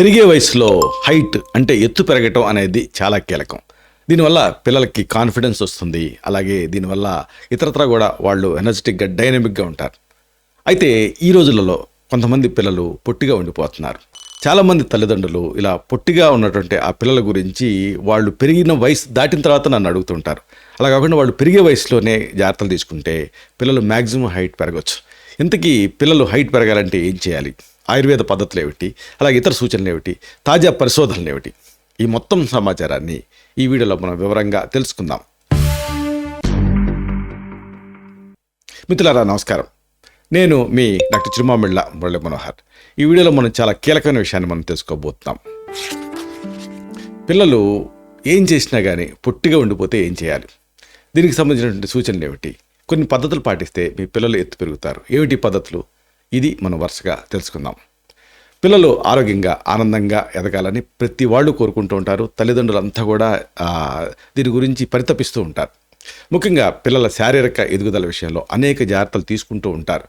పెరిగే వయసులో హైట్ అంటే ఎత్తు పెరగటం అనేది చాలా కీలకం. దీనివల్ల పిల్లలకి కాన్ఫిడెన్స్ వస్తుంది. అలాగే దీనివల్ల ఇతరత్ర కూడా వాళ్ళు ఎనర్జెటిక్గా డైనమిక్గా ఉంటారు. అయితే ఈ రోజులలో కొంతమంది పిల్లలు పొట్టిగా ఉండిపోతున్నారు. చాలామంది తల్లిదండ్రులు ఇలా పొట్టిగా ఉన్నటువంటి ఆ పిల్లల గురించి వాళ్ళు పెరిగిన వయసు దాటిన తర్వాత నన్ను అడుగుతుంటారు. అలా కాకుండా వాళ్ళు పెరిగే వయసులోనే జాగ్రత్తలు తీసుకుంటే పిల్లలు మ్యాక్సిమం హైట్ పెరగచ్చు. ఇంతకీ పిల్లలు హైట్ పెరగాలంటే ఏం చేయాలి? ఆయుర్వేద పద్ధతులు ఏమిటి అలాగే ఇతర సూచనలు ఏమిటి తాజా పరిశోధనలు ఏమిటి ఈ మొత్తం సమాచారాన్ని ఈ వీడియోలో మనం వివరంగా తెలుసుకుందాం. మిత్రులారా నమస్కారం. నేను మీ డాక్టర్ చిరుమామిళ్ళ మురళి మనోహర్. ఈ వీడియోలో మనం చాలా కీలకమైన విషయాన్ని మనం తెలుసుకోబోతున్నాం. పిల్లలు ఏం చేసినా కానీ పొట్టిగా ఉండిపోతే ఏం చేయాలి? దీనికి సంబంధించినటువంటి సూచనలు ఏమిటి కొన్ని పద్ధతులు పాటిస్తే మీ పిల్లలు ఎత్తు పెరుగుతారు. ఏమిటి పద్ధతులు? ఇది మనం వరుసగా తెలుసుకుందాం. పిల్లలు ఆరోగ్యంగా ఆనందంగా ఎదగాలని ప్రతి వాళ్ళు కోరుకుంటూ ఉంటారు. తల్లిదండ్రులంతా కూడా దీని గురించి పరితపిస్తూ ఉంటారు. ముఖ్యంగా పిల్లల శారీరక ఎదుగుదల విషయంలో అనేక జాగ్రత్తలు తీసుకుంటూ ఉంటారు.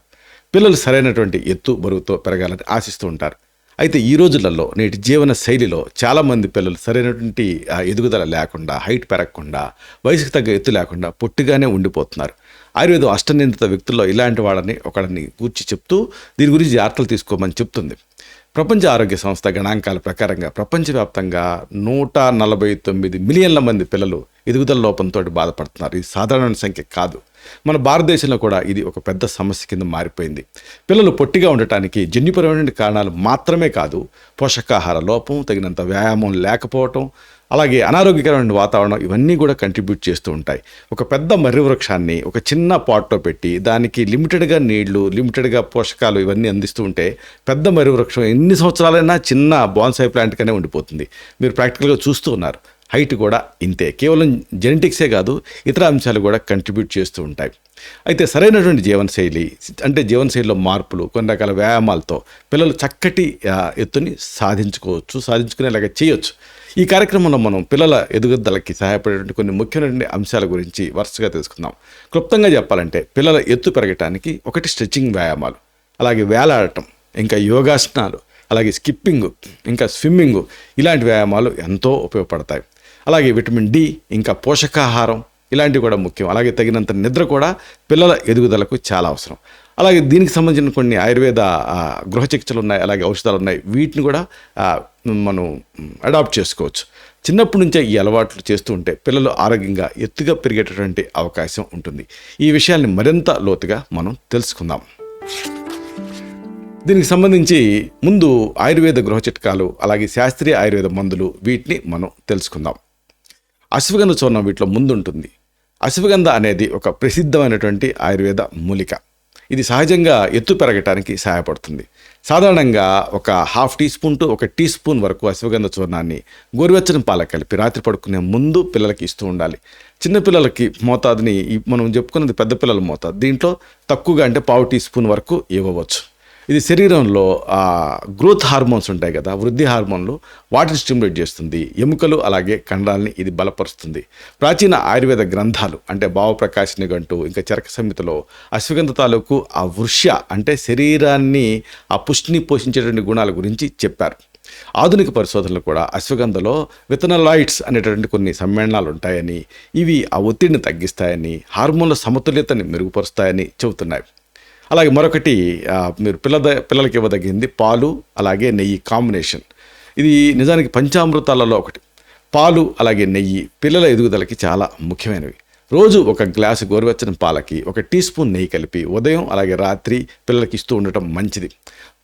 పిల్లలు సరైనటువంటి ఎత్తు బరువుతో పెరగాలని ఆశిస్తూ ఉంటారు. అయితే ఈ రోజులలో నేటి జీవన శైలిలో చాలామంది పిల్లలు సరైనటువంటి ఎదుగుదల లేకుండా హైట్ పెరగకుండా వయసుకు తగ్గ ఎత్తు లేకుండా పొట్టిగానే ఉండిపోతున్నారు. ఆయుర్వేదం అష్టనిందిత వ్యక్తుల్లో ఇలాంటి వాళ్ళని ఒకడిని కూర్చి చెప్తూ దీని గురించి జాగ్రత్తలు తీసుకోమని చెప్తుంది. ప్రపంచ ఆరోగ్య సంస్థ గణాంకాల ప్రకారంగా ప్రపంచవ్యాప్తంగా నూట నలభై తొమ్మిది మిలియన్ల మంది పిల్లలు ఎదుగుదల లోపంతో బాధపడుతున్నారు. ఇది సాధారణ సంఖ్య కాదు. మన భారతదేశంలో కూడా ఇది ఒక పెద్ద సమస్య కింద మారిపోయింది. పిల్లలు పొట్టిగా ఉండటానికి జన్యుపరమైన కారణాలు మాత్రమే కాదు పోషకాహార లోపం తగినంత వ్యాయామం లేకపోవటం అలాగే అనారోగ్యకరమైన వాతావరణం ఇవన్నీ కూడా కంట్రిబ్యూట్ చేస్తూ ఉంటాయి. ఒక పెద్ద మర్రి వృక్షాన్ని ఒక చిన్న పాట్లో పెట్టి దానికి లిమిటెడ్గా నీళ్ళు లిమిటెడ్గా పోషకాలు ఇవన్నీ అందిస్తూ ఉంటే పెద్ద మర్రి వృక్షం ఎన్ని సంవత్సరాలైనా చిన్న బాన్సాయి ప్లాంట్గానే ఉండిపోతుంది. మీరు ప్రాక్టికల్గా చూస్తూ ఉన్నారు. హైట్ కూడా ఇంతే. కేవలం జెనెటిక్సే కాదు ఇతర అంశాలు కూడా కంట్రిబ్యూట్ చేస్తూ ఉంటాయి. అయితే సరైనటువంటి జీవనశైలి అంటే జీవనశైలిలో మార్పులు కొన్ని రకాల వ్యాయామాలతో పిల్లలు చక్కటి ఎత్తుని సాధించుకోవచ్చు సాధించుకునేలాగా చేయొచ్చు. ఈ కార్యక్రమంలో మనం పిల్లల ఎదుగుదలకి సహాయపడేటువంటి కొన్ని ముఖ్యమైన అంశాల గురించి వరుసగా తెలుసుకుందాం. క్లుప్తంగా చెప్పాలంటే పిల్లల ఎత్తు పెరగటానికి ఒకటి స్ట్రెచ్చింగ్ వ్యాయామాలు అలాగే వేలాడటం ఇంకా యోగాసనాలు అలాగే స్కిప్పింగ్ ఇంకా స్విమ్మింగ్ ఇలాంటి వ్యాయామాలు ఎంతో ఉపయోగపడతాయి. అలాగే విటమిన్ డి ఇంకా పోషకాహారం ఇలాంటివి కూడా ముఖ్యం. అలాగే తగినంత నిద్ర కూడా పిల్లల ఎదుగుదలకు చాలా అవసరం. అలాగే దీనికి సంబంధించిన కొన్ని ఆయుర్వేద గృహ చికిత్సలు ఉన్నాయి అలాగే ఔషధాలు ఉన్నాయి. వీటిని కూడా మనం అడాప్ట్ చేసుకోవచ్చు. చిన్నప్పటి నుంచే ఈ అలవాట్లు చేస్తూ ఉంటే పిల్లలు ఆరోగ్యంగా ఎత్తుగా పెరిగేటటువంటి అవకాశం ఉంటుంది. ఈ విషయాల్ని మరింత లోతుగా మనం తెలుసుకుందాం. దీనికి సంబంధించి ముందు ఆయుర్వేద గృహ చిట్కాలు అలాగే శాస్త్రీయ ఆయుర్వేద మందులు వీటిని మనం తెలుసుకుందాం. అశ్వగంధ చూర్ణం వీటిలో ముందు ఉంటుంది అశ్వగంధ అనేది ఒక ప్రసిద్ధమైనటువంటి ఆయుర్వేద మూలిక. ఇది సహజంగా ఎత్తు పెరగటానికి సహాయపడుతుంది. సాధారణంగా ఒక హాఫ్ టీ స్పూన్ టు ఒక టీ స్పూన్ వరకు అశ్వగంధ చూర్ణాన్ని గోరువెచ్చని పాల కలిపి రాత్రి పడుకునే ముందు పిల్లలకి ఇస్తూ ఉండాలి. చిన్నపిల్లలకి మోతాదుని మనం చెప్పుకున్నది పెద్ద పిల్లల మోతాదు. దీంట్లో తక్కువగా అంటే పావు టీ స్పూన్ వరకు ఇవ్వవచ్చు. ఇది శరీరంలో గ్రోత్ హార్మోన్స్ ఉంటాయి కదా వృద్ధి హార్మోన్లు వాటిని స్టిమ్యులేట్ చేస్తుంది. ఎముకలు అలాగే కండాలని ఇది బలపరుస్తుంది. ప్రాచీన ఆయుర్వేద గ్రంథాలు అంటే భావప్రకాశిని గంటూ ఇంకా చరక సంహితలో అశ్వగంధ తాలూకు ఆ వృష్య అంటే శరీరాన్ని ఆ పుష్టిని పోషించేటువంటి గుణాల గురించి చెప్పారు. ఆధునిక పరిశోధనలు కూడా అశ్వగంధలో వితనలాయిడ్స్ అనేటటువంటి కొన్ని సమ్మేళనాలు ఉంటాయని ఇవి ఆ ఒత్తిడిని తగ్గిస్తాయని హార్మోన్ల సమతుల్యతని మెరుగుపరుస్తాయని చెబుతున్నాయి. అలాగే మరొకటి మీరు పిల్ల పిల్లలకి ఇవ్వదగింది పాలు అలాగే నెయ్యి కాంబినేషన్. ఇది నిజానికి పంచామృతాలలో ఒకటి. పాలు అలాగే నెయ్యి పిల్లల ఎదుగుదలకి చాలా ముఖ్యమైనవి. రోజు ఒక గ్లాసు గోరువెచ్చని పాలకి ఒక టీ స్పూన్ నెయ్యి కలిపి ఉదయం అలాగే రాత్రి పిల్లలకి ఇస్తూ ఉండటం మంచిది.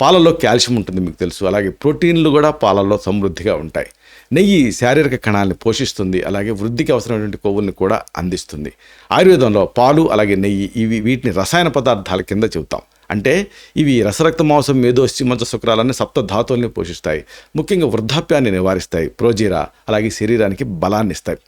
పాలలో కాల్షియం ఉంటుంది మీకు తెలుసు. అలాగే ప్రోటీన్లు కూడా పాలలో సమృద్ధిగా ఉంటాయి. నెయ్యి శారీరక కణాలను పోషిస్తుంది అలాగే వృద్ధికి అవసరమైనటువంటి కొవ్వుల్ని కూడా అందిస్తుంది. ఆయుర్వేదంలో పాలు అలాగే నెయ్యి ఇవి వీటిని రసాయన పదార్థాల కింద చెబుతాం. అంటే ఇవి రసరక్త మాంసం మేధోస్తి మంచ శుక్రాలన్నీ సప్త ధాతువుల్ని పోషిస్తాయి. ముఖ్యంగా వృద్ధాప్యాన్ని నివారిస్తాయి. ప్రోజీరా అలాగే శరీరానికి బలాన్ని ఇస్తాయి.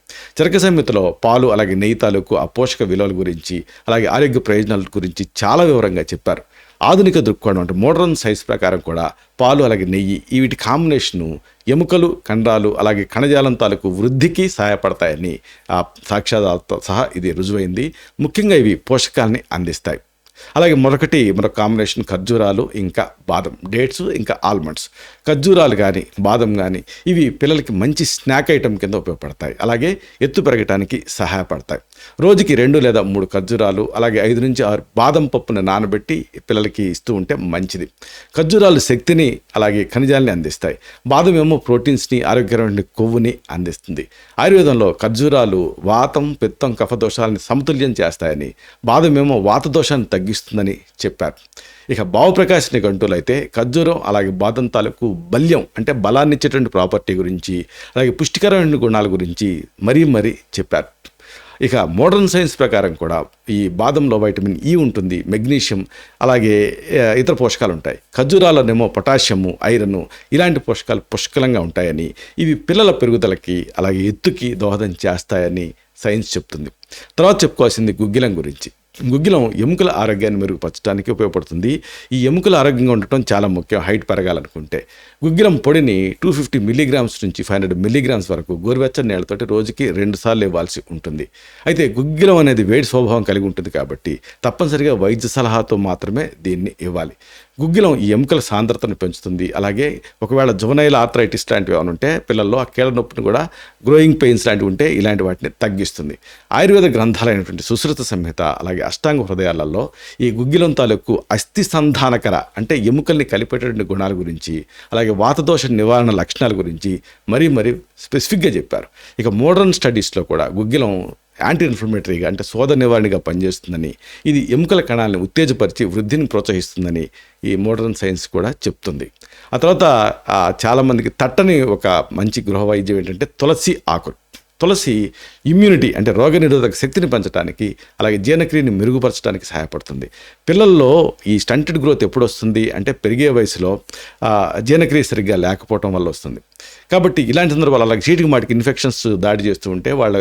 చరక సంహితలో పాలు అలాగే నెయ్యి తాలూకు ఆ పోషక విలువల గురించి అలాగే ఆరోగ్య ప్రయోజనాల గురించి చాలా వివరంగా చెప్పారు. ఆధునిక దృక్కోణం అంటే మోడర్న్ సైన్స్ ప్రకారం కూడా పాలు అలాగే నెయ్యి వీటి కాంబినేషను ఎముకలు కండరాలు అలాగే కణజాలం తాలూకు వృద్ధికి సహాయపడతాయని ఆ సాక్ష్యాధారాలతో సహా ఇది రుజువైంది. ముఖ్యంగా ఇవి పోషకాలని అందిస్తాయి. అలాగే మరొకటి మరొక కాంబినేషన్ ఖర్జూరాలు ఇంకా బాదం. డేట్స్ ఇంకా ఆల్మండ్స్. ఖర్జూరాలు కానీ బాదం కానీ ఇవి పిల్లలకి మంచి స్నాక్ ఐటెం కింద ఉపయోగపడతాయి. అలాగే ఎత్తు పెరగటానికి సహాయపడతాయి. రోజుకి రెండు లేదా మూడు ఖర్జూరాలు అలాగే ఐదు నుంచి ఆరు బాదం పప్పును నానబెట్టి పిల్లలకి ఇస్తూ ఉంటే మంచిది. ఖర్జూరాలు శక్తిని అలాగే ఖనిజాలని అందిస్తాయి. బాదం ఏమో ప్రోటీన్స్ని ఆరోగ్యకరమైన కొవ్వుని అందిస్తుంది. ఆయుర్వేదంలో ఖర్జూరాలు వాతం పిత్తం కఫదోషాలని సమతుల్యం చేస్తాయని బాదం ఏమో వాత దోషాన్ని తగ్గిస్తుందని చెప్పారు. ఇక భావప్రకాశ్ నిఘంటులు అయితే ఖర్జూరం అలాగే బాదం తాలూకు బల్యం అంటే బలాన్ని ఇచ్చేటువంటి ప్రాపర్టీ గురించి అలాగే పుష్టికరమైన గుణాల గురించి మరీ మరీ చెప్పారు. ఇక మోడర్న్ సైన్స్ ప్రకారం కూడా ఈ బాదంలో వైటమిన్ ఈ ఉంటుంది మెగ్నీషియం అలాగే ఇతర పోషకాలు ఉంటాయి ఖర్జూరాలనేమో పొటాషియము ఐరన్ ఇలాంటి పోషకాలు పుష్కలంగా ఉంటాయని ఇవి పిల్లల పెరుగుదలకి అలాగే ఎత్తుకి దోహదం చేస్తాయని సైన్స్ చెప్తుంది. తర్వాత చెప్పుకోవాల్సింది గుగ్గిలం గురించి. గుగ్గిలం ఎముకల ఆరోగ్యాన్ని మెరుగుపరచడానికి ఉపయోగపడుతుంది. ఈ ఎముకల ఆరోగ్యంగా ఉండటం చాలా ముఖ్యం హైట్ పెరగాలనుకుంటే. గుగ్గిలం పొడిని టూ ఫిఫ్టీ మిల్లీగ్రామ్స్ నుంచి ఫైవ్ హండ్రెడ్ మిల్లీగ్రామ్స్ వరకు గోరువెచ్చని నీళ్ళతోటి రోజుకి రెండు సార్లు ఇవ్వాల్సి ఉంటుంది. అయితే గుగ్గిలం అనేది వేడి స్వభావం కలిగి ఉంటుంది కాబట్టి తప్పనిసరిగా వైద్య సలహాతో మాత్రమే దీన్ని ఇవ్వాలి. గుగ్గిలం ఈ ఎముకల సాంద్రతను పెంచుతుంది. అలాగే ఒకవేళ జువనైల్ ఆర్థరైటిస్ లాంటివి ఏమైనా ఉంటే పిల్లల్లో ఆ కీళ్ళ నొప్పిని కూడా గ్రోయింగ్ పెయిన్స్ లాంటివి ఉంటే ఇలాంటి వాటిని తగ్గిస్తుంది. ఆయుర్వేద గ్రంథాలైనటువంటి సుశ్రుత సంహిత అలాగే అష్టాంగ హృదయాలలో ఈ గుగ్గిలం తాలూకు అస్థి సంధానకర అంటే ఎముకల్ని కలిపేటటువంటి గుణాల గురించి అలాగే వాతదోష నివారణ లక్షణాల గురించి మరీ మరీ స్పెసిఫిక్గా చెప్పారు. ఇక మోడర్న్ స్టడీస్లో కూడా గుగ్గిలం యాంటీ ఇన్ఫ్లమేటరీగా అంటే శోధ నివారణగా పనిచేస్తుందని ఇది ఎముకల కణాలను ఉత్తేజపరిచి వృద్ధిని ప్రోత్సహిస్తుందని ఈ మోడర్న్ సైన్స్ కూడా చెప్తుంది. ఆ తర్వాత చాలామందికి తట్టని ఒక మంచి గృహ వైద్యం ఏంటంటే తులసి ఆకులు. తులసి ఇమ్యూనిటీ అంటే రోగనిరోధక శక్తిని పెంచడానికి అలాగే జీర్ణక్రియని మెరుగుపరచడానికి సహాయపడుతుంది. పిల్లల్లో ఈ స్టంటెడ్ గ్రోత్ ఎప్పుడు వస్తుంది? అంటే పెరిగే వయసులో జీర్ణక్రియ సరిగ్గా లేకపోవటం వల్ల వస్తుంది. కాబట్టి ఇలాంటి సందర్భాలు అలాగే చీటికి మాటికి ఇన్ఫెక్షన్స్ దాడి చేస్తూ ఉంటే వాళ్ళ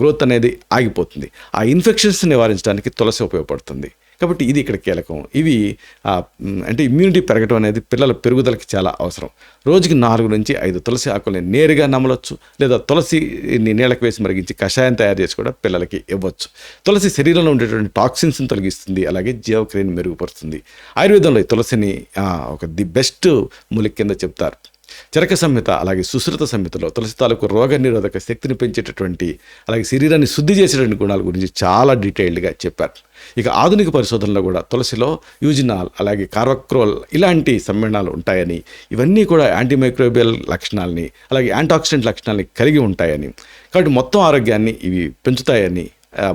గ్రోత్ అనేది ఆగిపోతుంది. ఆ ఇన్ఫెక్షన్స్ నివారించడానికి తులసి ఉపయోగపడుతుంది. కాబట్టి ఇది ఇక్కడ కీలకం. ఇవి అంటే ఇమ్యూనిటీ పెరగడం అనేది పిల్లల పెరుగుదలకి చాలా అవసరం. రోజుకి నాలుగు నుంచి ఐదు తులసి ఆకుల్ని నేరుగా నమలొచ్చు లేదా తులసిని నీళ్ళకి వేసి మరిగించి కషాయం తయారు చేసి కూడా పిల్లలకి ఇవ్వచ్చు. తులసి శరీరంలో ఉండేటువంటి టాక్సిన్స్ని తొలగిస్తుంది అలాగే జీవక్రియను మెరుగుపరుస్తుంది. ఆయుర్వేదంలో ఈ తులసిని ఒక ది బెస్ట్ మూలిక కింద చెప్తారు. చరక సంహిత అలాగే సుశ్రుత సంహితలో తులసి తాలూకు రోగ నిరోధక శక్తిని పెంచేటటువంటి అలాగే శరీరాన్ని శుద్ధి చేసేటువంటి గుణాల గురించి చాలా డీటెయిల్డ్గా చెప్పారు. ఇక ఆధునిక పరిశోధనలో కూడా తులసిలో యూజినాల్ అలాగే కార్వక్రోల్ ఇలాంటి సమ్మేళనాలు ఉంటాయని ఇవన్నీ కూడా యాంటీమైక్రోబియల్ లక్షణాలని అలాగే యాంటాక్సిడెంట్ లక్షణాలని కలిగి ఉంటాయని. కాబట్టి మొత్తం ఆరోగ్యాన్ని ఇవి పెంచుతాయని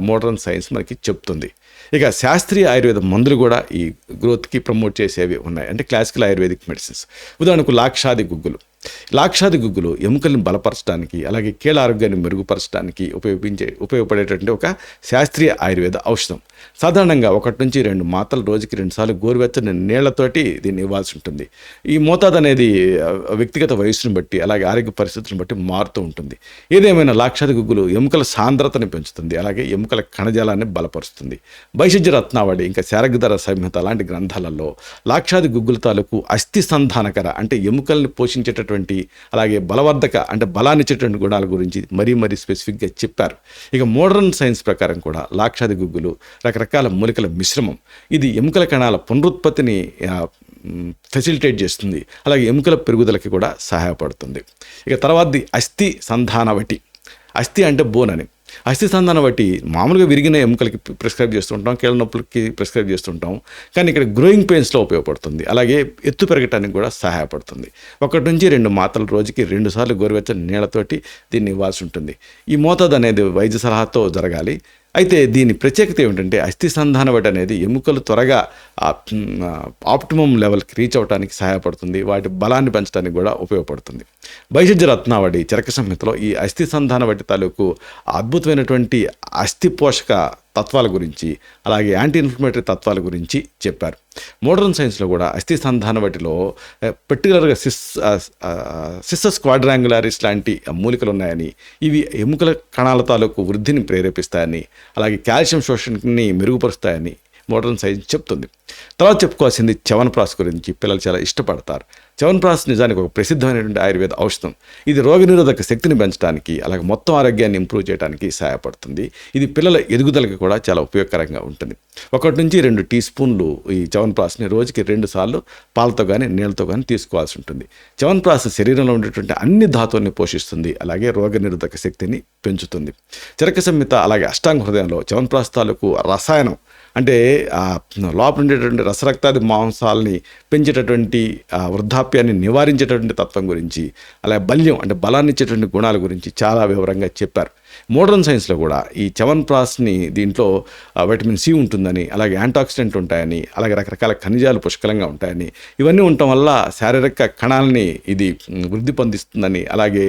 మోడర్న్ సైన్స్ మనకి చెప్తుంది. ఇక శాస్త్రీయ ఆయుర్వేద మందులు కూడా ఈ గ్రోత్కి ప్రమోట్ చేసేవి ఉన్నాయి. అంటే క్లాసికల్ ఆయుర్వేదిక్ మెడిసిన్స్ ఉదాహరణకు లాక్షాది గుగ్గులు. లాక్షాది గుగ్గులు ఎముకలను బలపరచడానికి అలాగే కీళ్ళ ఆరోగ్యాన్ని మెరుగుపరచడానికి ఉపయోగించే ఉపయోగపడేటువంటి ఒక శాస్త్రీయ ఆయుర్వేద ఔషధం. సాధారణంగా ఒకటి నుంచి రెండు మాత్రలు రోజుకి రెండుసార్లు గోరువెచ్చని నీళ్ళతోటి దీన్ని ఇవ్వాల్సి ఉంటుంది. ఈ మోతాదు అనేది వ్యక్తిగత వయస్సును బట్టి అలాగే ఆరోగ్య పరిస్థితులను బట్టి మారుతూ ఉంటుంది. ఏదేమైనా లాక్షాది గుగ్గులు ఎముకల సాంద్రతని పెంచుతుంది అలాగే ఎముకల కణజాలాన్ని బలపరుస్తుంది. భైషజ్య రత్నావళి ఇంకా శారగ్ధర సంహిత లాంటి గ్రంథాలలో లాక్షాది గుగ్గుల తాలూకు అస్థి సంధానకర అంటే ఎముకల్ని పోషించేటటువంటి అలాగే బలవర్ధక అంటే బలాన్ని ఇచ్చేటువంటి గుణాల గురించి మరీ మరీ స్పెసిఫిక్గా చెప్పారు. ఇక మోడర్న్ సైన్స్ ప్రకారం కూడా లాక్షాది గుగ్గులు రకరకాల మూలికల మిశ్రమం ఇది ఎముకల కణాల పునరుత్పత్తిని ఫెసిలిటేట్ చేస్తుంది. అలాగే ఎముకల పెరుగుదలకి కూడా సహాయపడుతుంది. ఇక తర్వాతది అస్థి సంధానవటి. అస్థి అంటే బోన్ అని. అస్థి బట్టి మామూలుగా విరిగిన ఎముకలకి ప్రిస్క్రైబ్ చేస్తుంటాం కీళ్ళ నొప్పులకి ప్రిస్క్రైబ్ చేస్తుంటాం. కానీ ఇక్కడ గ్రోయింగ్ పెయిన్స్లో ఉపయోగపడుతుంది. అలాగే ఎత్తు పెరగటానికి కూడా సహాయపడుతుంది. ఒకటి నుంచి రెండు మాత్రలు రోజుకి రెండు సార్లు గోరువెచ్చని నీళ్ళతోటి దీన్ని ఇవ్వాల్సి ఉంటుంది. ఈ మోతాదు అనేది వైద్య సలహాతో జరగాలి. అయితే దీని ప్రత్యేకత ఏమిటంటే అస్థి సంధాన అనేది ఎముకలు త్వరగా ఆప్టిమం లెవెల్కి రీచ్ అవడానికి సహాయపడుతుంది. వాటి బలాన్ని పెంచడానికి కూడా ఉపయోగపడుతుంది. వైద్య రత్నావడి చరక సంహితలో ఈ అస్థి సంధాన వడ్డి తాలూకు అద్భుతమైనటువంటి అస్థి పోషక తత్వాల గురించి అలాగే యాంటీ ఇన్ఫ్లమేటరీ తత్వాల గురించి చెప్పారు. మోడర్న్ సైన్స్లో కూడా అస్థి సంధాన వాటిలో పర్టికులర్గా సిస్ సిస్సస్ క్వాడ్రాంగులారిస్ లాంటి మూలికలు ఉన్నాయని ఇవి ఎముకల కణాల తాలూకు వృద్ధిని ప్రేరేపిస్తాయని అలాగే కాల్షియం శోషణని మెరుగుపరుస్తాయని మోడర్న్ సైన్స్ చెప్తుంది. తర్వాత చెప్పుకోవాల్సింది చవన్ప్రాస్ గురించి. పిల్లలు చాలా ఇష్టపడతారు. చవన్ప్రాస్ నిజానికి ఒక ప్రసిద్ధమైనటువంటి ఆయుర్వేద ఔషధం. ఇది రోగనిరోధక శక్తిని పెంచడానికి అలాగే మొత్తం ఆరోగ్యాన్ని ఇంప్రూవ్ చేయడానికి సహాయపడుతుంది. ఇది పిల్లల ఎదుగుదలకు కూడా చాలా ఉపయోగకరంగా ఉంటుంది. ఒకటి నుంచి రెండు టీ స్పూన్లు ఈ చవన్ప్రాస్ని రోజుకి రెండు సార్లు పాలతో కానీ నీళ్ళతో కానీ తీసుకోవాల్సి ఉంటుంది. చవన్ప్రాస్ శరీరంలో ఉండేటువంటి అన్ని ధాతువుల్ని పోషిస్తుంది అలాగే రోగనిరోధక శక్తిని పెంచుతుంది. చరక సంహిత అలాగే అష్టాంగ హృదయంలో చవన్ప్రాస్ తాలూకు రసాయనం అంటే లోపల ఉండేటువంటి రసరక్తాది మాంసాలని పెంచేటటువంటి వృద్ధాప్యాన్ని నివారించేటటువంటి తత్వం గురించి అలాగే బల్యం అంటే బలాన్ని ఇచ్చేటువంటి గుణాల గురించి చాలా వివరంగా చెప్పారు. మోడర్న్ సైన్స్లో కూడా ఈ చవన్ప్రాస్ని దీంట్లో విటమిన్ సి ఉంటుందని అలాగే యాంటాక్సిడెంట్ ఉంటాయని అలాగే రకరకాల ఖనిజాలు పుష్కలంగా ఉంటాయని ఇవన్నీ ఉండటం వల్ల శారీరక కణాలని ఇది వృద్ధి పొందిస్తుందని అలాగే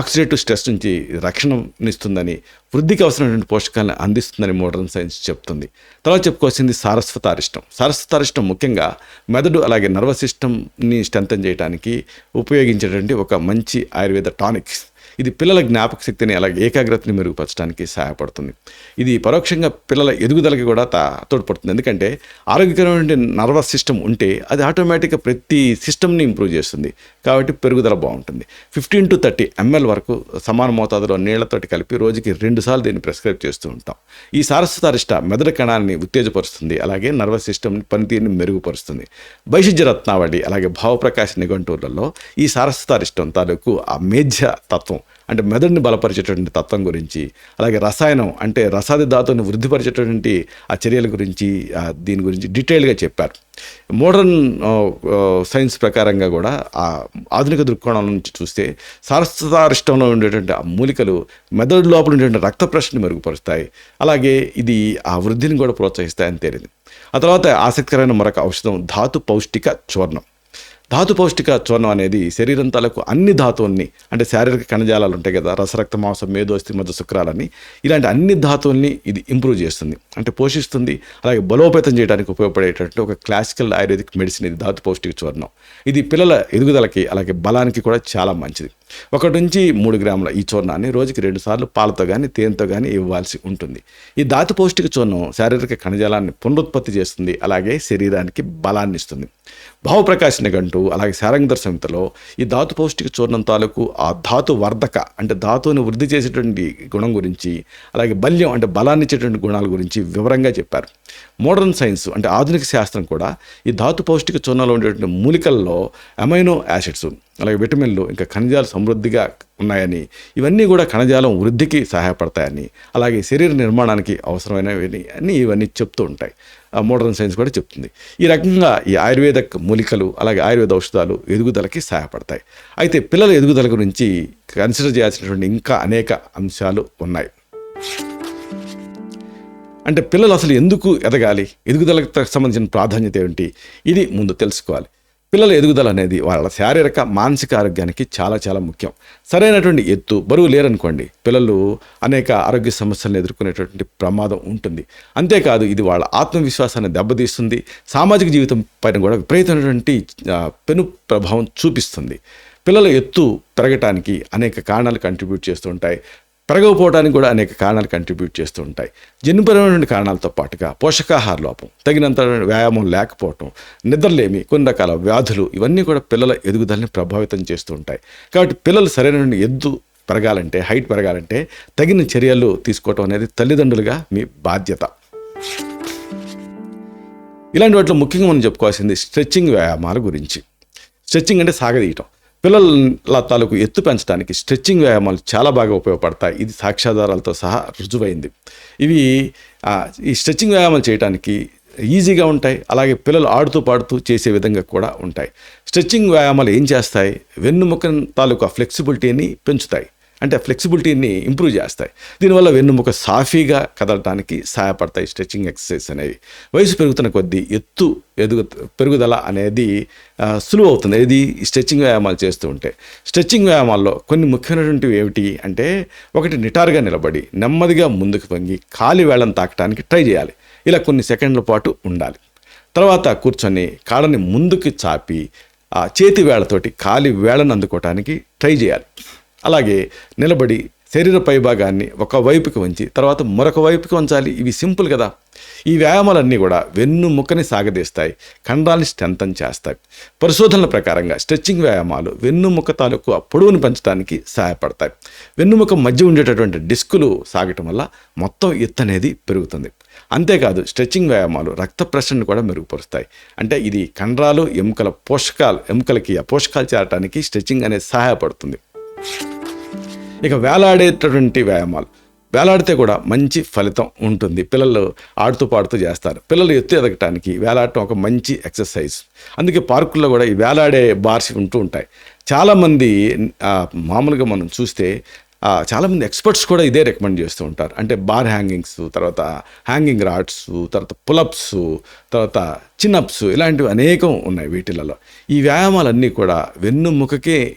ఆక్సిడేటివ్ స్ట్రెస్ నుంచి రక్షణనిస్తుందని వృద్ధికి అవసరమైనటువంటి పోషకాలను అందిస్తుందని మోడర్న్ సైన్స్ చెప్తుంది. తర్వాత చెప్పుకోవాల్సింది సారస్వతారిష్టం సారస్వతారిష్టం ముఖ్యంగా మెదడు అలాగే నర్వస్ సిస్టమ్ని స్ట్రెంథన్ చేయడానికి ఉపయోగించేటువంటి ఒక మంచి ఆయుర్వేద టానిక్స్. ఇది పిల్లల జ్ఞాపక శక్తిని అలాగే ఏకాగ్రతని మెరుగుపరచడానికి సహాయపడుతుంది. ఇది పరోక్షంగా పిల్లల ఎదుగుదలకి కూడా తా తోడ్పడుతుంది. ఎందుకంటే ఆరోగ్యకరమైన నర్వస్ సిస్టమ్ ఉంటే అది ఆటోమేటిక్గా ప్రతి సిస్టమ్ని ఇంప్రూవ్ చేస్తుంది. కాబట్టి పెరుగుదల బాగుంటుంది. ఫిఫ్టీన్ టు థర్టీ ఎంఎల్ వరకు సమాన మోతాదులో నీళ్ళతోటి కలిపి రోజుకి రెండు సార్లు దీన్ని ప్రిస్క్రైబ్ చేస్తూ ఉంటాం. ఈ సారస్వతారిష్ట మెదడు కణాన్ని ఉత్తేజపరుస్తుంది. అలాగే నర్వస్ సిస్టమ్ పనితీరుని మెరుగుపరుస్తుంది. వైశిజ్య రత్నావళి అలాగే భావప్రకాశ నిఘంటూరులలో ఈ సారస్వతారిష్టం తాలూకు ఆ మేధ్య తత్వం అంటే మెదడుని బలపరిచేటటువంటి తత్వం గురించి అలాగే రసాయనం అంటే రసాది ధాతువుని వృద్ధిపరిచేటటువంటి ఆ చర్యల గురించి దీని గురించి డీటెయిల్గా చెప్పారు. మోడర్న్ సైన్స్ ప్రకారంగా కూడా ఆ ఆధునిక దృక్కోణం నుంచి చూస్తే సారస్వతారిష్టంలో ఉండేటువంటి ఆ మూలికలు మెదడు లోపల ఉండేటువంటి రక్త ప్రశ్నని మెరుగుపరుస్తాయి. అలాగే ఇది ఆ వృద్ధిని కూడా ప్రోత్సహిస్తాయని తేలింది. ఆ తర్వాత ఆసక్తికరమైన మరొక ఔషధం ధాతు పౌష్టిక చూర్ణం. ధాతు పౌష్టిక చూర్ణం అనేది శరీరం తలకు అన్ని ధాతువుల్ని అంటే శారీరక కణజాలాలు ఉంటాయి కదా రసరక్త మాంసం మేధోస్తి మధ్య శుక్రాలని ఇలాంటి అన్ని ధాతువుల్ని ఇది ఇంప్రూవ్ చేస్తుంది. అంటే పోషిస్తుంది అలాగే బలోపేతం చేయడానికి ఉపయోగపడేటటువంటి ఒక క్లాసికల్ ఆయుర్వేదిక్ మెడిసిన్ ఇది ధాతు పౌష్టిక చూర్ణం ఇది పిల్లల ఎదుగుదలకి అలాగే బలానికి కూడా చాలా మంచిది. ఒకటి నుంచి మూడు గ్రాముల ఈ చూర్ణాన్ని రోజుకి రెండు సార్లు పాలతో కానీ తేనెతో కానీ ఇవ్వాల్సి ఉంటుంది. ఈ ధాతు పౌష్టిక చూర్ణం శారీరక కణజాలాన్ని పునరుత్పత్తి చేస్తుంది. అలాగే శరీరానికి బలాన్ని ఇస్తుంది. భావప్రకాశ నిఘంటు అలాగే శారంగధర సంహితలో ఈ ధాతు పౌష్టిక చూర్ణం తాలూకు ఆ ధాతు వర్ధక అంటే ధాతువుని వృద్ధి చేసేటువంటి గుణం గురించి అలాగే బల్యం అంటే బలాన్ని ఇచ్చేటువంటి గుణాల గురించి వివరంగా చెప్పారు. మోడర్న్ సైన్స్ అంటే ఆధునిక శాస్త్రం కూడా ఈ ధాతు పౌష్టిక చూర్ణంలో ఉండేటువంటి మూలికల్లో అమైనో యాసిడ్స్ అలాగే విటమిన్లు ఇంకా ఖనిజాలు సమృద్ధిగా ఉన్నాయని ఇవన్నీ కూడా కణజాలం వృద్ధికి సహాయపడతాయని అలాగే శరీర నిర్మాణానికి అవసరమైనవి అని ఇవన్నీ చెప్తూ ఉంటాయి. ఆ మోడర్న్ సైన్స్ కూడా చెప్తుంది. ఈ రకంగా ఈ ఆయుర్వేద మూలికలు అలాగే ఆయుర్వేద ఔషధాలు ఎదుగుదలకి సహాయపడతాయి. అయితే పిల్లల ఎదుగుదల గురించి కన్సిడర్ చేయాల్సినటువంటి ఇంకా అనేక అంశాలు ఉన్నాయి. అంటే పిల్లలు అసలు ఎందుకు ఎదగాలి? ఎదుగుదలకు సంబంధించిన ప్రాధాన్యత ఏమిటి? ఇది ముందు తెలుసుకోవాలి. పిల్లల ఎదుగుదల అనేది వాళ్ళ శారీరక మానసిక ఆరోగ్యానికి చాలా చాలా ముఖ్యం. సరైనటువంటి ఎత్తు బరువు లేరనుకోండి పిల్లలు అనేక ఆరోగ్య సమస్యలను ఎదుర్కొనేటటువంటి ప్రమాదం ఉంటుంది. అంతేకాదు ఇది వాళ్ళ ఆత్మవిశ్వాసాన్ని దెబ్బతీస్తుంది సామాజిక జీవితం పైన కూడా విపరీతమైనటువంటి పెను ప్రభావం చూపిస్తుంది. పిల్లల ఎత్తు పెరగటానికి అనేక కారణాలు కంట్రిబ్యూట్ చేస్తుంటాయి పెరగకపోవడానికి కూడా అనేక కారణాలు కంట్రిబ్యూట్ చేస్తూ ఉంటాయి జన్యుపరమైనటువంటి కారణాలతో పాటుగా పోషకాహార లోపం తగినంత వ్యాయామం లేకపోవటం నిద్రలేమి కొన్ని రకాల వ్యాధులు ఇవన్నీ కూడా పిల్లల ఎదుగుదలని ప్రభావితం చేస్తూ ఉంటాయి కాబట్టి పిల్లలు సరైన ఎద్దు పెరగాలంటే హైట్ పెరగాలంటే తగిన చర్యలు తీసుకోవటం అనేది తల్లిదండ్రులుగా మీ బాధ్యత. ఇలాంటి వాటిలో ముఖ్యంగా మనం చెప్పుకోవాల్సింది స్ట్రెచ్చింగ్ వ్యాయామాల గురించి. స్ట్రెచ్చింగ్ అంటే సాగదీయటం. పిల్లల తాలూకు ఎత్తు పెంచడానికి స్ట్రెచ్చింగ్ వ్యాయామాలు చాలా బాగా ఉపయోగపడతాయి. ఇది సాక్ష్యాధారాలతో సహా రుజువైంది. ఇవి ఈ స్ట్రెచ్చింగ్ వ్యాయామాలు చేయడానికి ఈజీగా ఉంటాయి. అలాగే పిల్లలు ఆడుతూ పాడుతూ చేసే విధంగా కూడా ఉంటాయి. స్ట్రెచ్చింగ్ వ్యాయామాలు ఏం చేస్తాయి? వెన్నుముక తాలూకు ఫ్లెక్సిబిలిటీని పెంచుతాయి. అంటే ఫ్లెక్సిబిలిటీని ఇంప్రూవ్ చేస్తాయి. దీనివల్ల వెన్నుముక సాఫీగా కదలడానికి సహాయపడతాయి స్ట్రెచ్చింగ్ ఎక్సర్సైజ్ అనేవి. వయసు పెరుగుతున్న కొద్దీ ఎత్తు ఎదుగు పెరుగుదల అనేది సులువు అవుతుంది. ఇది స్ట్రెచ్చింగ్ వ్యాయామాలు చేస్తూ ఉంటే. స్ట్రెచ్చింగ్ వ్యాయామాల్లో కొన్ని ముఖ్యమైనటువంటివి ఏమిటి అంటే ఒకటి నిటారుగా నిలబడి నెమ్మదిగా ముందుకు పొంగి కాలి వేళను తాకడానికి ట్రై చేయాలి. ఇలా కొన్ని సెకండ్ల పాటు ఉండాలి. తర్వాత కూర్చొని కాళ్ళని ముందుకు చాపి ఆ చేతి వేళతోటి కాలి వేళను అందుకోవటానికి ట్రై చేయాలి. అలాగే నిలబడి శరీర పైభాగాన్ని ఒక వైపుకి వంచి తర్వాత మరొక వైపుకి వంచాలి. ఇవి సింపుల్ కదా. ఈ వ్యాయామాలన్నీ కూడా వెన్నుముక్కని సాగదీస్తాయి. కండరాల్ని స్ట్రెంతన్ చేస్తాయి. పరిశోధనల ప్రకారంగా స్ట్రెచ్చింగ్ వ్యాయామాలు వెన్నుముక్క తాలూకు పొడవును పెంచడానికి సహాయపడతాయి. వెన్నుముక మధ్య ఉండేటటువంటి డిస్కులు సాగటం వల్ల మొత్తం ఎత్తు అనేది పెరుగుతుంది. అంతేకాదు స్ట్రెచ్చింగ్ వ్యాయామాలు రక్త ప్రసరణ కూడా మెరుగుపరుస్తాయి. అంటే ఇది కండరాలు ఎముకల పోషకాలు ఎముకలకి ఆ పోషకాలు చేరడానికి స్ట్రెచ్చింగ్ అనేది సహాయపడుతుంది. ఇక వేలాడేటటువంటి వ్యాయామాలు. వేలాడితే కూడా మంచి ఫలితం ఉంటుంది. పిల్లలు ఆడుతూ పాడుతూ చేస్తారు. పిల్లలు ఎత్తు ఎదగటానికి వేలాడటం ఒక మంచి ఎక్సర్సైజ్. అందుకే పార్కుల్లో కూడా ఈ వేలాడే బార్స్ ఉంటూ ఉంటాయి. చాలామంది మామూలుగా మనం చూస్తే చాలామంది ఎక్స్పర్ట్స్ కూడా ఇదే రికమెండ్ చేస్తూ ఉంటారు. అంటే బార్ హ్యాంగింగ్స్ తర్వాత హ్యాంగింగ్ రాడ్స్ తర్వాత పులప్స్ తర్వాత చిన్నప్స్ ఇలాంటివి అనేకం ఉన్నాయి వీటిలలో. ఈ వ్యాయామాలన్నీ కూడా వెన్నుముకకి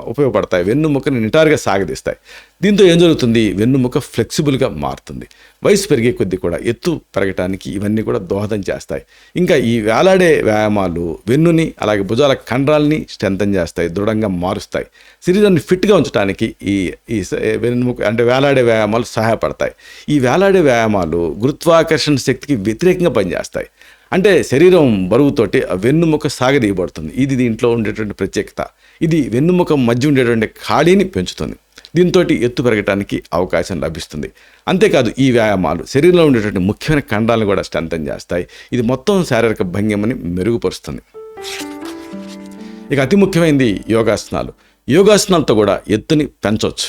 ఉపయోగపడతాయి. వెన్నుముకని నిటారుగా సాగదీస్తాయి. దీంతో ఏం జరుగుతుంది? వెన్నుముక ఫ్లెక్సిబుల్గా మారుతుంది. వయసు పెరిగే కొద్దీ కూడా ఎత్తు పెరగటానికి ఇవన్నీ కూడా దోహదం చేస్తాయి. ఇంకా ఈ వేలాడే వ్యాయామాలు వెన్నుని అలాగే భుజాల కండరాల్ని స్ట్రెంతన్ చేస్తాయి దృఢంగా మారుస్తాయి. శరీరాన్ని ఫిట్గా ఉంచడానికి ఈ ఈ స- వెన్నుముక అంటే వేలాడే వ్యాయామాలు సహాయపడతాయి. ఈ వేలాడే వ్యాయామాలు గురుత్వాకర్షణ శక్తికి వ్యతిరేకంగా పనిచేస్తాయి. అంటే శరీరం బరువుతోటి వెన్నుముక సాగదీయబడుతుంది. ఇది దీంట్లో ఉండేటువంటి ప్రత్యేకత. ఇది వెన్నుముక మధ్య ఉండేటువంటి ఖాళీని పెంచుతుంది. దీంతో ఎత్తు పెరగటానికి అవకాశం లభిస్తుంది. అంతేకాదు ఈ వ్యాయామాలు శరీరంలో ఉండేటువంటి ముఖ్యమైన కండాలను కూడా స్ట్రెంథన్ చేస్తాయి. ఇది మొత్తం శారీరక భంగిమని మెరుగుపరుస్తుంది. ఇక అతి ముఖ్యమైనది యోగాసనాలు. యోగాసనాలతో కూడా ఎత్తుని పెంచవచ్చు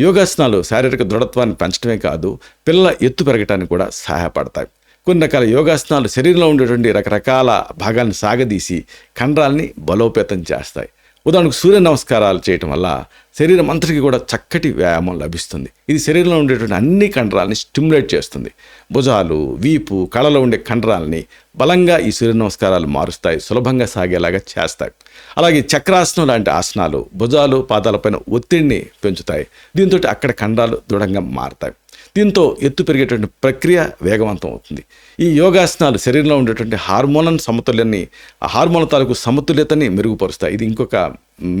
యోగాసనాలు శారీరక దృఢత్వాన్ని పెంచడమే కాదు పిల్లల ఎత్తు పెరగటానికి కూడా సహాయపడతాయి. కొన్ని రకాల యోగాసనాలు శరీరంలో ఉండేటువంటి రకరకాల భాగాలను సాగదీసి కండరాల్ని బలోపేతం చేస్తాయి. ఉదాహరణకు సూర్య నమస్కారాలు చేయటం వల్ల శరీరం అంతటికి కూడా చక్కటి వ్యాయామం లభిస్తుంది. ఇది శరీరంలో ఉండేటువంటి అన్ని కండరాలని స్టిమ్యులేట్ చేస్తుంది. భుజాలు వీపు కళలో ఉండే కండరాలని బలంగా ఈ సూర్య నమస్కారాలు మారుస్తాయి సులభంగా సాగేలాగా చేస్తాయి. అలాగే చక్రాసనం లాంటి ఆసనాలు భుజాలు పాదాలపైన ఒత్తిడిని పెంచుతాయి. దీంతో అక్కడ కండరాలు దృఢంగా మారతాయి. దీంతో ఎత్తు పెరిగేటువంటి ప్రక్రియ వేగవంతం అవుతుంది. ఈ యోగాసనాలు శరీరంలో ఉండేటువంటి హార్మోనల్ సమతుల్యాన్ని ఆ హార్మోన్ తాలూకు సమతుల్యతని మెరుగుపరుస్తాయి. ఇది ఇంకొక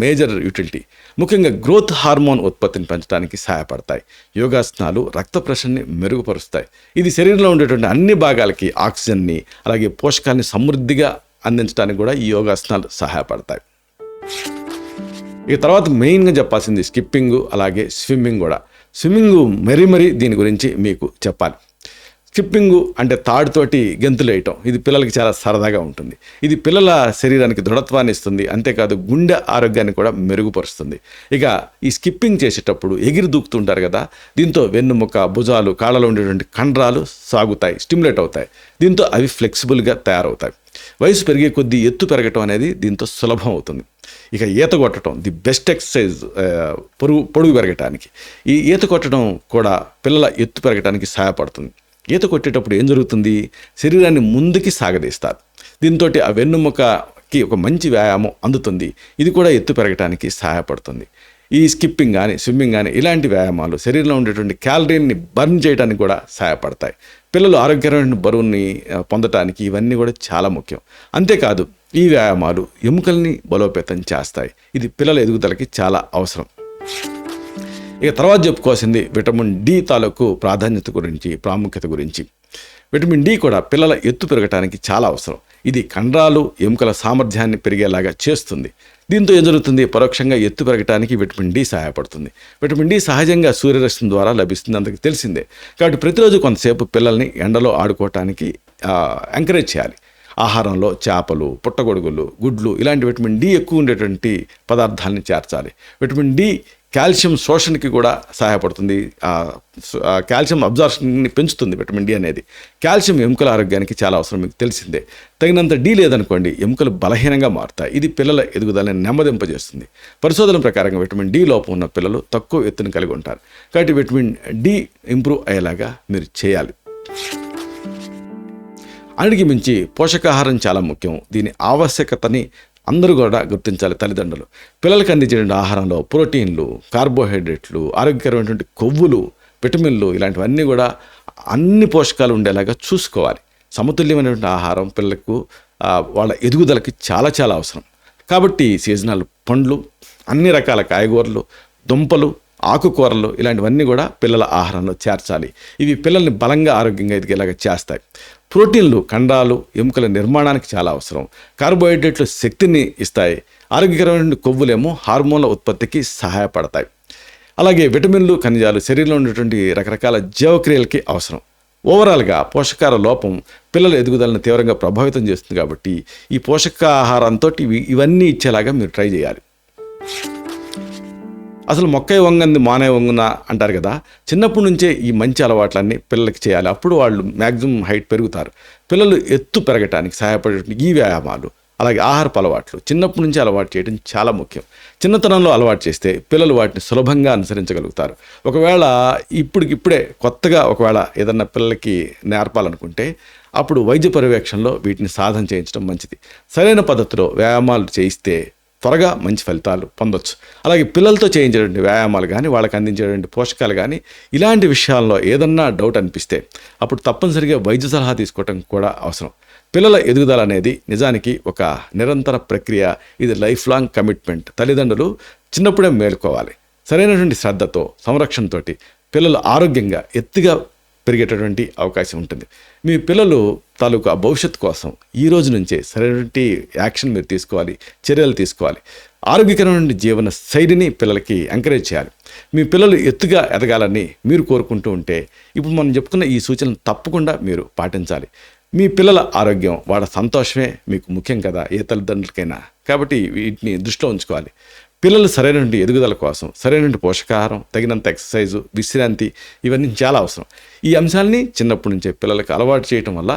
మేజర్ యూటిలిటీ. ముఖ్యంగా గ్రోత్ హార్మోన్ ఉత్పత్తిని పెంచడానికి సహాయపడతాయి. యోగాసనాలు రక్త ప్రసరణని మెరుగుపరుస్తాయి. ఇది శరీరంలో ఉండేటువంటి అన్ని భాగాలకి ఆక్సిజన్ని అలాగే పోషకాన్ని సమృద్ధిగా అందించడానికి కూడా ఈ యోగాసనాలు సహాయపడతాయి. ఇక తర్వాత మెయిన్గా చెప్పాల్సింది స్కిప్పింగ్ అలాగే స్విమ్మింగ్ కూడా. స్విమ్మింగ్ మరీ మరీ దీని గురించి మీకు చెప్పాలి. స్కిప్పింగ్ అంటే తాడుతోటి గెంతులు వేయటం. ఇది పిల్లలకి చాలా సరదాగా ఉంటుంది. ఇది పిల్లల శరీరానికి దృఢత్వాన్ని ఇస్తుంది. అంతేకాదు గుండె ఆరోగ్యాన్ని కూడా మెరుగుపరుస్తుంది. ఇక ఈ స్కిప్పింగ్ చేసేటప్పుడు ఎగిరి దూకుతుంటారు కదా దీంతో వెన్నుముక భుజాలు కాళ్ళలో ఉండేటువంటి కండరాలు సాగుతాయి స్టిమ్యులేట్ అవుతాయి. దీంతో అవి ఫ్లెక్సిబుల్గా తయారవుతాయి. వయసు పెరిగే కొద్దీ ఎత్తు పెరగటం అనేది దీంతో సులభం అవుతుంది. ఇక ఈత కొట్టడం ది బెస్ట్ ఎక్సర్సైజ్ పొరుగు పొడుగు పెరగటానికి. ఈ ఈత కొట్టడం కూడా పిల్లల ఎత్తు పెరగటానికి సహాయపడుతుంది. ఈత కొట్టేటప్పుడు ఏం జరుగుతుంది? శరీరాన్ని ముందుకి సాగదీస్తారు. దీంతో ఆ వెన్నుముకకి ఒక మంచి వ్యాయామం అందుతుంది. ఇది కూడా ఎత్తు పెరగటానికి సహాయపడుతుంది. ఈ స్కిప్పింగ్ కానీ స్విమ్మింగ్ కానీ ఇలాంటి వ్యాయామాలు శరీరంలో ఉండేటువంటి క్యాలరీని బర్న్ చేయడానికి కూడా సహాయపడతాయి. పిల్లలు ఆరోగ్యకరమైన బరువుని పొందటానికి ఇవన్నీ కూడా చాలా ముఖ్యం. అంతేకాదు ఈ వ్యాయామాలు ఎముకల్ని బలోపేతం చేస్తాయి. ఇది పిల్లల ఎదుగుదలకి చాలా అవసరం. ఇక తర్వాత చెప్పుకోవాల్సింది విటమిన్ డి తాలూకు ప్రాధాన్యత గురించి ప్రాముఖ్యత గురించి. విటమిన్ డి కూడా పిల్లల ఎత్తు పెరగటానికి చాలా అవసరం. ఇది కండరాలు ఎముకల సామర్థ్యాన్ని పెరిగేలాగా చేస్తుంది. దీంతో ఏం జరుగుతుంది? పరోక్షంగా ఎత్తు పెరగటానికి విటమిన్ డి సహాయపడుతుంది. విటమిన్ డి సహజంగా సూర్యరశ్మి ద్వారా లభిస్తుంది. అందరికీ తెలిసిందే. కాబట్టి ప్రతిరోజు కొంతసేపు పిల్లల్ని ఎండలో ఆడుకోవటానికి ఎంకరేజ్ చేయాలి. ఆహారంలో చేపలు పుట్టగొడుగులు గుడ్లు ఇలాంటి విటమిన్ డి ఎక్కువ ఉండేటువంటి పదార్థాలని చేర్చాలి. విటమిన్ డి కాల్షియం శోషణకి కూడా సహాయపడుతుంది. ఆ, కాల్షియం అబ్జార్షన్ని పెంచుతుంది విటమిన్ డి అనేది. కాల్షియం ఎముకల ఆరోగ్యానికి చాలా అవసరం మీకు తెలిసిందే. తగినంత డి లేదనుకోండి ఎముకలు బలహీనంగా మారుతాయి. ఇది పిల్లల ఎదుగుదలని నెమ్మదింపజేస్తుంది. పరిశోధన ప్రకారంగా విటమిన్ డి లోపం ఉన్న పిల్లలు తక్కువ ఎత్తును కలిగి ఉంటారు. కాబట్టి విటమిన్ డి ఇంప్రూవ్ అయ్యేలాగా మీరు చేయాలి. అన్నిటికి మించి పోషకాహారం చాలా ముఖ్యం. దీని ఆవశ్యకతని అందరూ కూడా గుర్తించాలి తల్లిదండ్రులు. పిల్లలకు అందించే ఆహారంలో ప్రోటీన్లు కార్బోహైడ్రేట్లు ఆరోగ్యకరమైనటువంటి కొవ్వులు విటమిన్లు ఇలాంటివన్నీ కూడా అన్ని పోషకాలు ఉండేలాగా చూసుకోవాలి. సమతుల్యమైనటువంటి ఆహారం పిల్లలకు వాళ్ళ ఎదుగుదలకి చాలా చాలా అవసరం. కాబట్టి సీజనల్ పండ్లు అన్ని రకాల కాయగూరలు దుంపలు ఆకుకూరలు ఇలాంటివన్నీ కూడా పిల్లల ఆహారంలో చేర్చాలి. ఇవి పిల్లల్ని బలంగా ఆరోగ్యంగా ఎదిగేలాగా చేస్తాయి. ప్రోటీన్లు కండాలు ఎముకల నిర్మాణానికి చాలా అవసరం. కార్బోహైడ్రేట్లు శక్తిని ఇస్తాయి. ఆరోగ్యకరమైన కొవ్వులేమో హార్మోన్ల ఉత్పత్తికి సహాయపడతాయి. అలాగే విటమిన్లు ఖనిజాలు శరీరంలో ఉన్నటువంటి రకరకాల జీవక్రియలకి అవసరం. ఓవరాల్గా పోషకాహార లోపం పిల్లల ఎదుగుదలను తీవ్రంగా ప్రభావితం చేస్తుంది కాబట్టి ఈ పోషకాహారంతో ఇవి ఇవన్నీ ఇచ్చేలాగా మీరు ట్రై చేయాలి. అసలు మొక్కై వంగంది మానే వంగున అంటారు కదా. చిన్నప్పటి నుంచే ఈ మంచి అలవాట్లన్నీ పిల్లలకి చేయాలి. అప్పుడు వాళ్ళు మ్యాక్సిమం హైట్ పెరుగుతారు. పిల్లలు ఎత్తు పెరగటానికి సహాయపడే ఈ వ్యాయామాలు అలాగే ఆహారపు అలవాట్లు చిన్నప్పటి నుంచి అలవాటు చేయడం చాలా ముఖ్యం. చిన్నతనంలో అలవాటు చేస్తే పిల్లలు వాటిని సులభంగా అనుసరించగలుగుతారు. ఒకవేళ ఇప్పటికిప్పుడే కొత్తగా ఒకవేళ ఏదన్నా పిల్లలకి నేర్పాలనుకుంటే అప్పుడు వైద్య పర్యవేక్షణలో వీటిని సాధన చేయించడం మంచిది. సరైన పద్ధతిలో వ్యాయామాలు చేయిస్తే త్వరగా మంచి ఫలితాలు పొందొచ్చు. అలాగే పిల్లలతో చేయించేటువంటి వ్యాయామాలు కానీ వాళ్ళకి అందించేటువంటి పోషకాలు కానీ ఇలాంటి విషయాల్లో ఏదన్నా డౌట్ అనిపిస్తే అప్పుడు తప్పనిసరిగా వైద్య సలహా తీసుకోవటం కూడా అవసరం. పిల్లల ఎదుగుదల అనేది నిజానికి ఒక నిరంతర ప్రక్రియ. ఇది లైఫ్ లాంగ్ కమిట్మెంట్. తల్లిదండ్రులు చిన్నప్పుడే మేలుకోవాలి. సరైనటువంటి శ్రద్ధతో సంరక్షణతోటి పిల్లలు ఆరోగ్యంగా ఎత్తుగా పెరిగేటటువంటి అవకాశం ఉంటుంది. మీ పిల్లలు తాలూకు ఆ భవిష్యత్తు కోసం ఈ రోజు నుంచే సరైనటువంటి యాక్షన్ మీరు తీసుకోవాలి చర్యలు తీసుకోవాలి. ఆరోగ్యకరమైన జీవన శైలిని పిల్లలకి ఎంకరేజ్ చేయాలి. మీ పిల్లలు ఎత్తుగా ఎదగాలని మీరు కోరుకుంటూ ఉంటే ఇప్పుడు మనం చెప్పుకున్న ఈ సూచనలు తప్పకుండా మీరు పాటించాలి. మీ పిల్లల ఆరోగ్యం వాళ్ళ సంతోషమే మీకు ముఖ్యం కదా ఏ తల్లిదండ్రులకైనా. కాబట్టి వీటిని దృష్టిలో ఉంచుకోవాలి. పిల్లలు సరైనటువంటి ఎదుగుదల కోసం సరైనటువంటి పోషకాహారం తగినంత ఎక్సర్సైజు విశ్రాంతి ఇవన్నీ చాలా అవసరం. ఈ అంశాలని చిన్నప్పటి నుంచే పిల్లలకు అలవాటు చేయటం వల్ల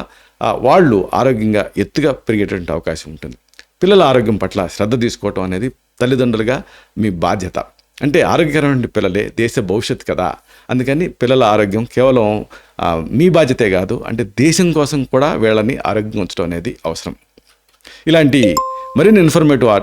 వాళ్ళు ఆరోగ్యంగా ఎత్తుగా పెరిగేటువంటి అవకాశం ఉంటుంది. పిల్లల ఆరోగ్యం పట్ల శ్రద్ధ తీసుకోవటం అనేది తల్లిదండ్రులుగా మీ బాధ్యత. అంటే ఆరోగ్యకరమైన పిల్లలే దేశ భవిష్యత్ కదా. అందుకని పిల్లల ఆరోగ్యం కేవలం మీ బాధ్యతే కాదు అంటే దేశం కోసం కూడా వీళ్ళని ఆరోగ్యం ఉంచడం అనేది అవసరం. ఇలాంటి మరిన్ని ఇన్ఫర్మేటివ్ ఆ,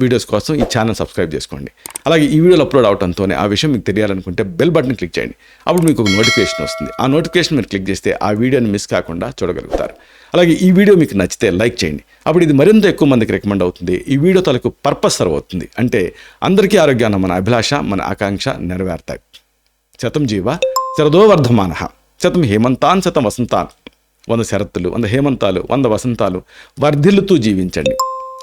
వీడియోస్ కోసం ఈ ఛానల్ సబ్స్క్రైబ్ చేసుకోండి. అలాగే ఈ వీడియోలు అప్లోడ్ అవడంతోనే ఆ విషయం మీకు తెలియాలనుకుంటే బెల్ బటన్ క్లిక్ చేయండి. అప్పుడు మీకు ఒక నోటిఫికేషన్ వస్తుంది. ఆ నోటిఫికేషన్ మీరు క్లిక్ చేస్తే ఆ వీడియోని మిస్ కాకుండా చూడగలుగుతారు. అలాగే ఈ వీడియో మీకు నచ్చితే లైక్ చేయండి. అప్పుడు ఇది మరింత ఎక్కువ మందికి రికమెండ్ అవుతుంది. ఈ వీడియో తలకు పర్పస్ సర్వ్ అవుతుంది. అంటే అందరికీ ఆరోగ్యాన్ని మన అభిలాష మన ఆకాంక్ష నెరవేరుతాయి. శతం జీవ శరదో వర్ధమాన. శతం హేమంతాన్ శతం వసంతాన్. వంద శరత్తులు వంద హేమంతాలు వంద వసంతాలు వర్ధిల్లుతూ జీవించండి.